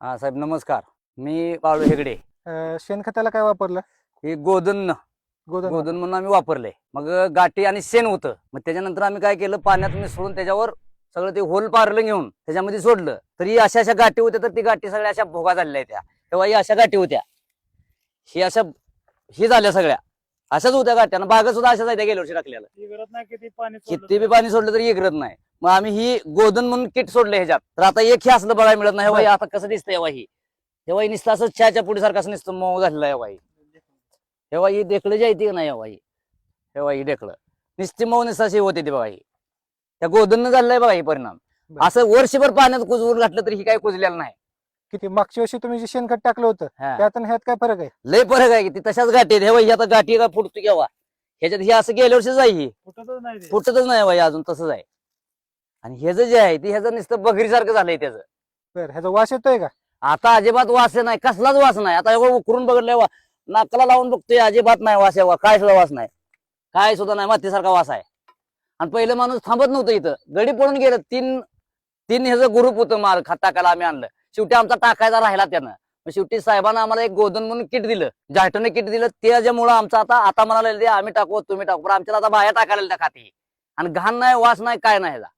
हा साहेब नमस्कार. मी बाळू हेगडे. अं, शेणखताला काय वापरलं? हे गोदन गोधन. गोदन म्हणून आम्ही वापरले मग गाठी आणि शेण होतं. मग त्याच्यानंतर आम्ही काय केलं? पाण्यात मिसळून त्याच्यावर सगळं ते होल पारलं घेऊन त्याच्यामध्ये सोडलं. तरी अशा अशा गाठी होत्या तर ती गाठी सगळ्या अशा भोगा झालेल्या त्या तेव्हा ही अशा गाठी होत्या. ही अशा ही झाल्या सगळ्या. अशाच होत्या गाठ्या आणि बागा सुद्धा अशाच आहेत त्या गेल्या वर्षी टाकलेल्या. नाही किती पाणी सोडलं किती बी पाणी सोडलं तरी इगरत नाही. मग आम्ही ही गोदन म्हणून किट सोडले ह्याच्यात. तर आता एक हे असलं बघायला मिळत नाही हे बाई आता कसं दिसतंय हे बाई तेव्हा ही नुसतं असं चहाच्या पुढे सारखं असं नुसतं मऊ झालेलं आहे बाई. तेव्हा ही डेकलं जे आहे ती का नाही बाई. तेव्हा ही डेकलं नुसती मऊ नुसतं अशी होते ती बघा ही. त्या गोदन झालेलं आहे बघा ही परिणाम. असं वर्षभर पाण्यात कुजवून घातलं तरी ही काही कुजलेलं नाही. किती? मागच्या वर्षी तुम्ही जे शेणखत टाकलं होतं हा. त्यात आणि ह्यात काय फरक आहे? लय फरक आहे की ती तशाच गाठी आहेत. हे बाई आता गाठी का फुटतो केव्हा? ह्याच्यात ही असं गेल्या वर्षीच आहे ही. फुटतच नाही. फुटतच नाही बाई अजून तसंच आहे. आणि ह्याचं जे आहे ते ह्याचं नुसतं बघरीसारखं झालंय त्याचं. बरं ह्याचा वास येतोय का? आता अजिबात वास नाही. कसलाच वास नाही. आता एवढं उकरून बघितलंय वा नाकाला लावून बघतोय अजिबात नाही वास यावा. काय सुद्धा वास नाही. काय सुद्धा नाही. मातीसारखा वास आहे. आणि पहिलं माणूस थांबत नव्हतं इथं. गडी पडून गेलं. तीन तीन ह्याचं ग्रुप होतं माल खत टाकायला आम्ही आणलं. शेवटी आमचा टाकायचा राहिला त्यानं. मग शेवटी साहेबांना आम्हाला एक गोदन म्हणून किट दिलं. जायटने किट दिलं. त्याच्यामुळं आमचं आता आता म्हणाले आम्ही टाकू तुम्ही टाकू. पण आमच्याला आता बाया टाकायला खाती. आणि घाण नाही वास नाही काय नाही ह्याचा.